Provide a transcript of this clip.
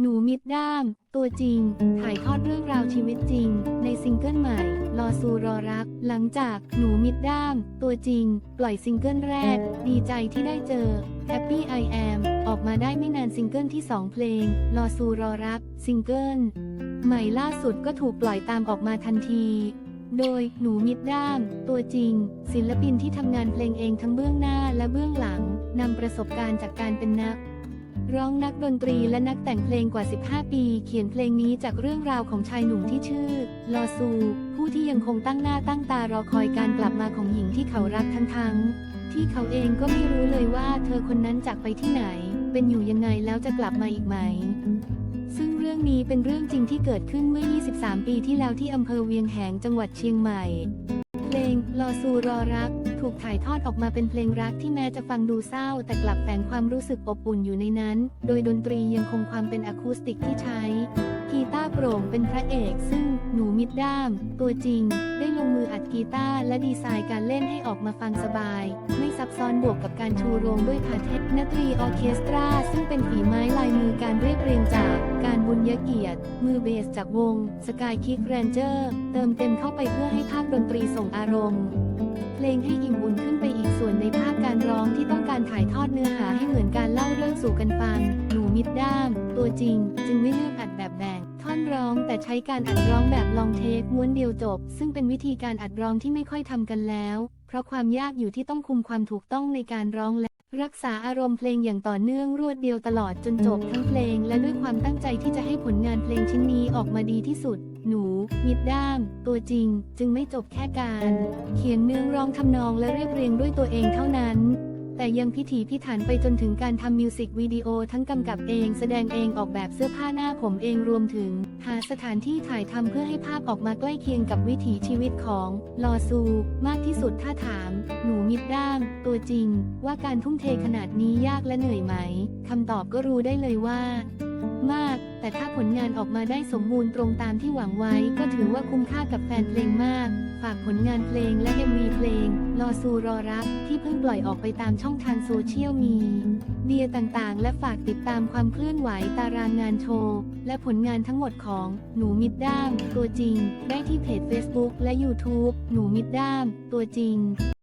หนูมิดด้าม ตัวจริง ถ่ายทอดเรื่องราวชีวิตจริง ในซิงเกิลใหม่ รอซูรอรัก หลังจากหนูมิดด้าม ตัวจริง ปล่อยซิงเกิลแรก ดีใจที่ได้เจอ Happy I Am ออกมาได้ไม่นานซิงเกิลที่ 2 เพลง รอซูรอรัก ซิงเกิลใหม่ล่าสุดก็ถูกปล่อยตามออกมาทันทีโดยหนูมิดด้าม ตัวจริง ศิลปินที่ทำงานเพลงเองทั้งเบื้องหน้าและเบื้องหลังนำประสบการณ์จากการเป็นนัก ร้องนักดนตรีและนักแต่งเพลงกว่า 15 ปี เขียนเพลงนี้จากเรื่องราวของชายหนุ่มที่ชื่อ ลอซู ผู้ที่ยังคงตั้งหน้าตั้งตารอคอยการกลับมาของหญิงที่เขารักทั้งๆที่เขาเองก็ไม่รู้เลยว่าเธอคนนั้นจากไปที่ไหน เป็นอยู่ยังไงแล้วจะกลับมาอีกไหม ซึ่งเรื่องนี้เป็นเรื่องจริงที่เกิดขึ้นเมื่อ 23 ปีที่แล้วที่อำเภอเวียงแหงจังหวัดเชียงใหม่ เพลงรอซูรอรัก ถูกถ่ายทอดออกมาเป็นเพลงรักที่แม้จะฟังดูเศร้า แต่กลับแฝงความรู้สึกอบอุ่นอยู่ในนั้น โดยดนตรียังคงความเป็นอะคูสติกที่ใช้กีตาร์โปร่งเป็นพระเอก ซึ่งหนูมิดด้าม ตัวจริง ได้ลงมืออัดกีตาร์และดีไซน์การเล่นให้ออกมาฟังสบาย ไม่ซับซ้อนบวกกับการชูโรงด้วยพาเทศนตรีออเคสตรา ซึ่งเป็นฝีไม้ลายมือการ ยเกียรติ มือเบสจากวงสกายคิกแรนเจอร์เติมเต็มเข้าไปเพื่อให้ภาคดนตรีส่งอารมณ์ เพลงให้อิ่มบุญขึ้นไปอีกส่วนในภาคการร้องที่ต้องการถ่ายทอดเนื้อหาให้เหมือนการเล่าเรื่องสู่กันฟัง หนูมิดด้าม ตัวจริง จึงไม่เลือกอัดแบบแบ่ง ท่อนร้องแต่ใช้การอัดร้องแบบลองเทคม้วนเดียวจบ ซึ่งเป็นวิธีการอัดร้องที่ไม่ค่อยทำกันแล้ว เพราะความยากอยู่ที่ต้องคุมความถูกต้องในการร้องและ รักษาอารมณ์เพลงอย่างต่อเนื่องรวดเดียวตลอดจนจบทั้งเพลง และด้วยความตั้งใจที่จะให้ผลงานเพลงชิ้นนี้ออกมาดีที่สุด หนู มิดด้าม ตัวจริง จึงไม่จบแค่การ เขียนเนื้อร้องทำนองและเรียบเรียงด้วยตัวเองเท่านั้น แต่ยังพิถีพิถันไปจนถึงการทำมิวสิกวิดีโอทั้งกำกับเอง แสดงเองออกแบบเสื้อผ้าหน้าผมเองรวมถึง หาสถานที่ถ่ายทำเพื่อให้ภาพออกมาใกล้เคียงกับวิถีชีวิตของลอซู มากที่สุดถ้าถาม หนูมิดด้าม ตัวจริง ว่าการทุ่มเทขนาดนี้ยากและเหนื่อยไหมคำตอบก็รู้ได้เลยว่า มาก แต่ถ้าผลงานออกมาได้สมบูรณ์ตรงตามที่หวังไว้ ก็ถือว่าคุ้มค่ากับแฟนเพลงมาก ฝากผลงานเพลงและ MV เพลง รอซูรอรัก ที่เพิ่งปล่อยออกไปตามช่องทางโซเชียลมีเดียต่างๆ และฝากติดตามความเคลื่อนไหวตารางงานโชว์ และผลงานทั้งหมดของหนูมิดด้าม ตัวจริง ได้ที่เพจ Facebook และ YouTube หนูมิดด้าม ตัวจริง